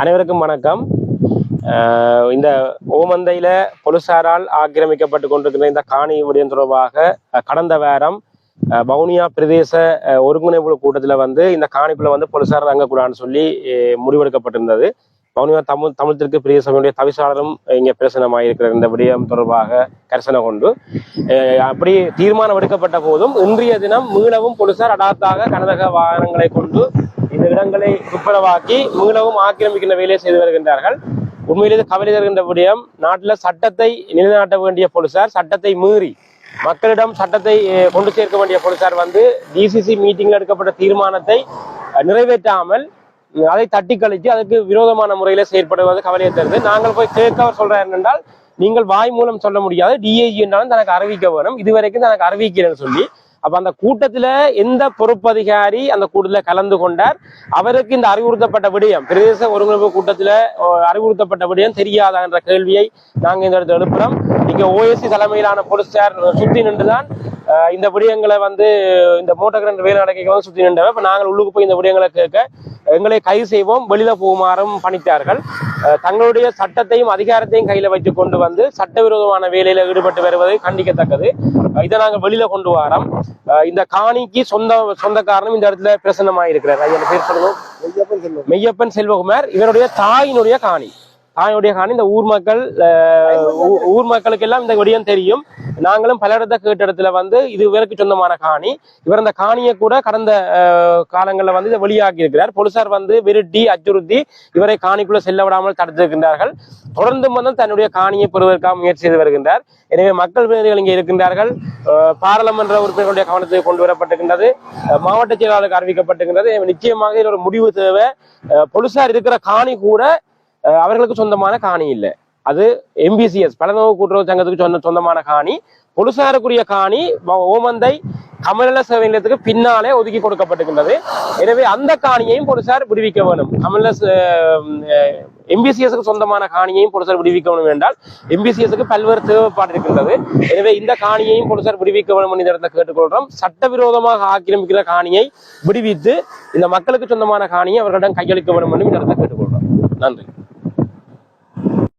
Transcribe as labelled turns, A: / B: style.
A: அனைவருக்கும் வணக்கம். இந்த ஓமந்தையில பொலிசாரால் ஆக்கிரமிக்கப்பட்டு கொண்டிருக்கிற இந்த காணி விடயம் தொடர்பாக கடந்த வாரம் அஹ், வவுனியா பிரதேச ஒருங்கிணைப்பு கூட்டத்துல வந்து இந்த காணிக்குள்ள வந்து பொலிசார் இறங்கக்கூடாதுன்னு சொல்லி முடிவெடுக்கப்பட்டிருந்தது. வவுனியா தமிழ் தமிழ் தெற்கு பிரதேச சபையுடைய தவிசாளரும் இங்கே பிரசனமாயிருக்கிற இந்த விடயம் தொடர்பாக கரிசனை கொண்டு. அஹ், அப்படி தீர்மானம் எடுக்கப்பட்ட போதும் இன்றைய தினம் மீளவும் பொலிசார் அடாத்தாக கனரக வாகனங்களை கொண்டு இந்த இடங்களை துப்புரவாக்கி மீளவும் ஆக்கிரமிக்கின்ற வேலையை செய்து வருகின்றார்கள். உண்மையிலேயே கவலை தருகின்ற விடயம் நாட்டில் சட்டத்தை நிலைநாட்ட வேண்டிய போலீசார் சட்டத்தை மீறி மக்களிடம் சட்டத்தை கொண்டு சேர்க்க வேண்டிய போலீசார் வந்து டிசிசி மீட்டிங்கில் எடுக்கப்பட்ட தீர்மானத்தை நிறைவேற்றாமல் அதை தட்டி கழித்து அதுக்கு விரோதமான முறையில செயற்படுவது கவலையை தருது. நாங்கள் போய் கேட்க அவர் சொல்றாரு என்றால் நீங்கள் வாய் மூலம் சொல்ல முடியாது டிஐஜி என்றாலும் தனக்கு அறிவிக்க வேணும். இதுவரைக்கும் தனக்கு அறிவிக்கிறேன்னு சொல்லி அப்ப அந்த கூட்டத்துல எந்த பொறுப்பதிகாரி அந்த கூட்டத்துல கலந்து கொண்டார்? அவருக்கு இந்த அறிவுறுத்தப்பட்ட விடயம் பிரதேச ஒருங்கிணைப்பு கூட்டத்துல அறிவுறுத்தப்பட்ட விடயம் தெரியாதா என்ற கேள்வியை நாங்க இந்த இடத்துல எழுப்புறோம். இங்க ஓஎஸ்சி தலைமையிலான போலீசார் சுத்தி நின்றுதான் இந்த விடயங்களை வந்து இந்த மோட்டர் கிரண்ட் வேலை நடக்க வந்து சுத்தி நின்றவர் இப்ப நாங்கள் உள்ளுக்கு போய் இந்த விடயங்களை கேட்க எங்களை கைது செய்வோம். வெளியில போகுமாறும் பணித்தார்கள். தங்களுடைய சட்டத்தையும் அதிகாரத்தையும் கையில வைத்துக் கொண்டு வந்து சட்டவிரோதமான வேலையில ஈடுபட்டு வருவது கண்டிக்கத்தக்கது. இதை நாங்க வெளியில கொண்டு வரோம். இந்த காணிக்கு சொந்த சொந்தக்காரனும் இந்த இடத்துல பிரசன்னமாயிருக்கிறார். ஐயா பேர் சொல்லுங்க? மெய்யப்பன் செல்வகுமார் இவருடைய தாயினுடைய காணி. தாயினுடைய காணி இந்த ஊர் மக்கள் ஊ- ஊர் மக்களுக்கு எல்லாம் இந்த விடயம் தெரியும். நாங்களும் பல இடத்த கேட்ட இடத்துல வந்து இது இவருக்கு சொந்தமான காணி. இவர் அந்த காணியை கூட கடந்த காலங்களில் வந்து இதை வெளியாக்கி இருக்கிறார். போலீசார் வந்து விருட்டி அச்சுறுத்தி இவரை காணிக்குள்ள செல்ல விடாமல் தடுத்திருக்கின்றார்கள். தொடர்ந்து வந்து தன்னுடைய காணியை பெறுவதற்காக முயற்சி செய்து வருகின்றார். எனவே மக்கள் பிரதிநிதிகள் இங்கே இருக்கின்றார்கள். பாராளுமன்ற உறுப்பினர்களுடைய கவனத்துக்கு கொண்டு வரப்பட்டிருக்கின்றது. மாவட்ட செயலாளருக்கு அறிவிக்கப்பட்டிருக்கின்றது. நிச்சயமாக இதில் ஒரு முடிவு தேவை. போலீசார் இருக்கிற காணி கூட அவர்களுக்கு சொந்தமான காணி இல்லை. அது எம்பிசிஎஸ் பலநோக்கு கூட்டுறவு சங்கத்துக்கு சொந்த சொந்தமான காணி. பொலிசாருக்குரிய காணி ஓமந்தை கமநல சேவை நிலையத்துக்கு பின்னாலே ஒதுக்கி கொடுக்கப்பட்டிருக்கின்றது. எனவே அந்த காணியையும் போலீசார் விடுவிக்க வேணும். கமநல எம்பிசிஎஸ்க்கு சொந்தமான காணியையும் போலீசார் விடுவிக்க வேணும் என்றால் எம்பிசிஎஸ்க்கு பல்வேறு தேவைப்பாடு இருக்கின்றது. எனவே இந்த காணியையும் போலீசார் விடுவிக்க வேண்டும் என்று இடத்தை கேட்டுக்கொள்கிறோம் சட்டவிரோதமாக ஆக்கிரமிக்கிற காணியை விடுவித்து இந்த மக்களுக்கு சொந்தமான காணியை அவர்களிடம் கையளிக்க வேண்டும் என்று இந்த இடத்தை கேட்டுக்கொள்கிறோம் நன்றி.